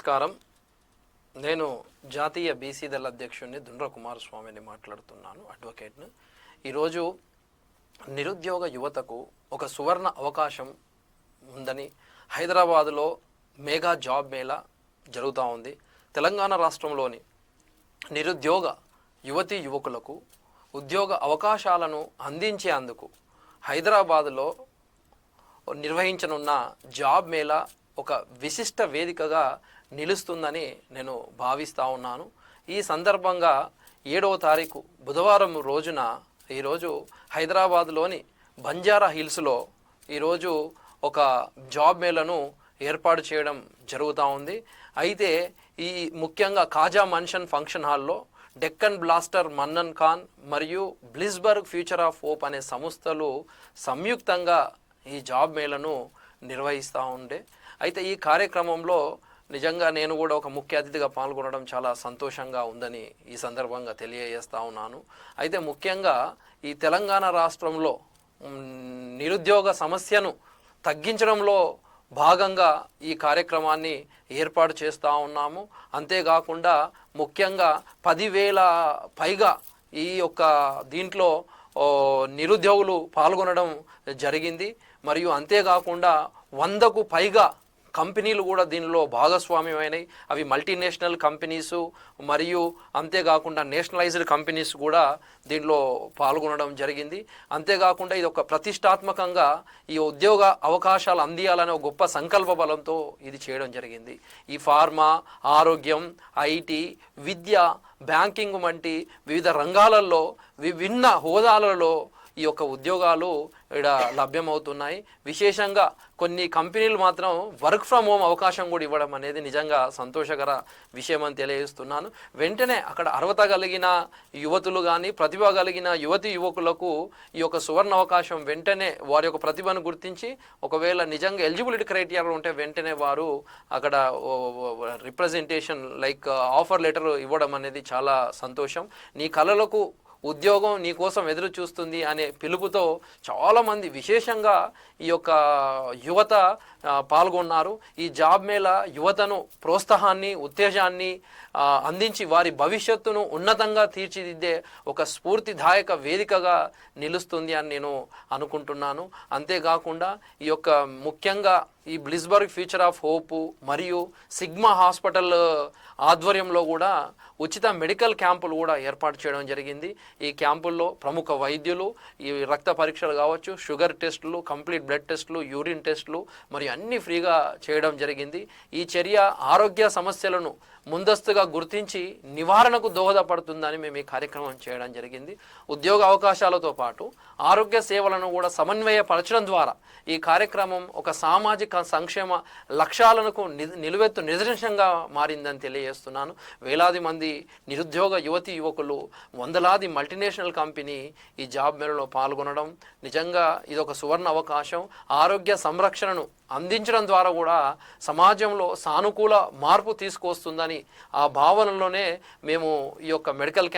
నమస్కారం. నేను జాతీయ బీసీ దళ అధ్యక్షుడిని దుండ్ర కుమారస్వామిని మాట్లాడుతున్నాను అడ్వకేట్ను. ఈరోజు నిరుద్యోగ యువతకు ఒక సువర్ణ అవకాశం ఉందని హైదరాబాదులో మేఘా జాబ్ మేళా జరుగుతూ ఉంది. తెలంగాణ రాష్ట్రంలోని నిరుద్యోగ యువతీ యువకులకు ఉద్యోగ అవకాశాలను అందించేందుకు హైదరాబాదులో నిర్వహించనున్న జాబ్ మేళా ఒక విశిష్ట వేదికగా నిలుస్తుందని నేను భావిస్తూ ఉన్నాను. ఈ సందర్భంగా ఏడవ తారీఖు బుధవారం రోజున ఈరోజు హైదరాబాద్లోని బంజారా హిల్స్లో ఈరోజు ఒక జాబ్ మేళను ఏర్పాటు చేయడం జరుగుతూ ఉంది. అయితే ఈ ముఖ్యంగా కాజా మన్షన్ ఫంక్షన్ హాల్లో డెక్కన్ బ్లాస్టర్ మన్నన్ ఖాన్ మరియు బ్లిస్బర్గ్ ఫ్యూచర్ ఆఫ్ హోప్ అనే సంస్థలు సంయుక్తంగా ఈ జాబ్ మేళను నిర్వహిస్తూ ఉండే. అయితే ఈ కార్యక్రమంలో నిజంగా నేను కూడా ఒక ముఖ్య అతిథిగా పాల్గొనడం చాలా సంతోషంగా ఉందని ఈ సందర్భంగా తెలియజేస్తా ఉన్నాను. అయితే ముఖ్యంగా ఈ తెలంగాణ రాష్ట్రంలో నిరుద్యోగ సమస్యను తగ్గించడంలో భాగంగా ఈ కార్యక్రమాన్ని ఏర్పాటు చేస్తూ ఉన్నాము. అంతేకాకుండా ముఖ్యంగా పదివేల పైగా ఈ యొక్క దీంట్లో నిరుద్యోగులు పాల్గొనడం జరిగింది. మరియు అంతేకాకుండా వందకు పైగా కంపెనీలు కూడా దీనిలో భాగస్వామ్యమైనవి. అవి మల్టీనేషనల్ కంపెనీసు మరియు అంతేకాకుండా నేషనలైజ్డ్ కంపెనీస్ కూడా దీనిలో పాల్గొనడం జరిగింది. అంతేకాకుండా ఇది ఒక ప్రతిష్టాత్మకంగా ఈ ఉద్యోగ అవకాశాలు అందియాలనే ఒక గొప్ప సంకల్ప బలంతో ఇది చేయడం జరిగింది. ఈ ఫార్మా ఆరోగ్యం ఐటీ విద్య బ్యాంకింగ్ వంటి వివిధ రంగాలలో విభిన్న హోదాలలో ఈ యొక్క ఉద్యోగాలు ఇక్కడ లభ్యమవుతున్నాయి. విశేషంగా కొన్ని కంపెనీలు మాత్రం వర్క్ ఫ్రమ్ హోమ్ అవకాశం కూడా ఇవ్వడం అనేది నిజంగా సంతోషకర విషయం అని తెలియజేస్తున్నాను. వెంటనే అక్కడ అర్హత కలిగిన యువతులు కానీ ప్రతిభ కలిగిన యువతి యువకులకు ఈ యొక్క సువర్ణ అవకాశం వెంటనే వారి యొక్క ప్రతిభను గుర్తించి ఒకవేళ నిజంగా ఎలిజిబిలిటీ క్రైటీరియాలు ఉంటే వెంటనే వారు అక్కడ రిప్రజెంటేషన్ లైక్ ఆఫర్ లెటర్ ఇవ్వడం అనేది చాలా సంతోషం. నీ కళలకు ఉద్యోగం నీ కోసం ఎదురు చూస్తుంది అనే పిలుపుతో చాలామంది విశేషంగా ఈ యొక్క యువత పాల్గొన్నారు. ఈ జాబ్ మేళ యువతను ప్రోత్సాహాన్ని ఉత్తేజాన్ని అందించి వారి భవిష్యత్తును ఉన్నతంగా తీర్చిదిద్దే ఒక స్ఫూర్తిదాయక వేదికగా నిలుస్తుంది అని నేను అనుకుంటున్నాను. అంతేకాకుండా ఈ యొక్క ముఖ్యంగా ఈ బ్లిస్బర్గ్ ఫ్యూచర్ ఆఫ్ హోప్ మరియు సిగ్మా హాస్పిటల్ ఆధ్వర్యంలో కూడా ఉచిత మెడికల్ క్యాంపులు కూడా ఏర్పాటు చేయడం జరిగింది. ఈ క్యాంపుల్లో ప్రముఖ వైద్యులు ఈ రక్త పరీక్షలు కావచ్చు షుగర్ టెస్టులు కంప్లీట్ బ్లడ్ టెస్టులు యూరిన్ టెస్టులు మరియు అన్నీ ఫ్రీగా చేయడం జరిగింది. ఈ చర్య ఆరోగ్య సమస్యలను ముందస్తుగా గుర్తించి నివారణకు దోహదపడుతుందని మేము ఈ కార్యక్రమం చేయడం జరిగింది. ఉద్యోగ అవకాశాలతో పాటు ఆరోగ్య సేవలను కూడా సమన్వయపరచడం ద్వారా ఈ కార్యక్రమం ఒక సామాజిక సంక్షేమ లక్ష్యాలకు నిలువెత్తు నిదర్శనంగా మారిందని తెలియజేస్తున్నాను. వేలాది మంది మంది నిరుద్యోగ యువతి యువకులు వందలాది మల్టీనేషనల్ కంపెనీ ఈ జాబ్ మేళలో పాల్గొనడం నిజంగా ఇది ఒక సువర్ణ అవకాశం. ఆరోగ్య సంరక్షణను అందించడం ద్వారా కూడా సమాజంలో సానుకూల మార్పు తీసుకొస్తుందని ఆ భావనలోనే మేము ఈ యొక్క మెడికల్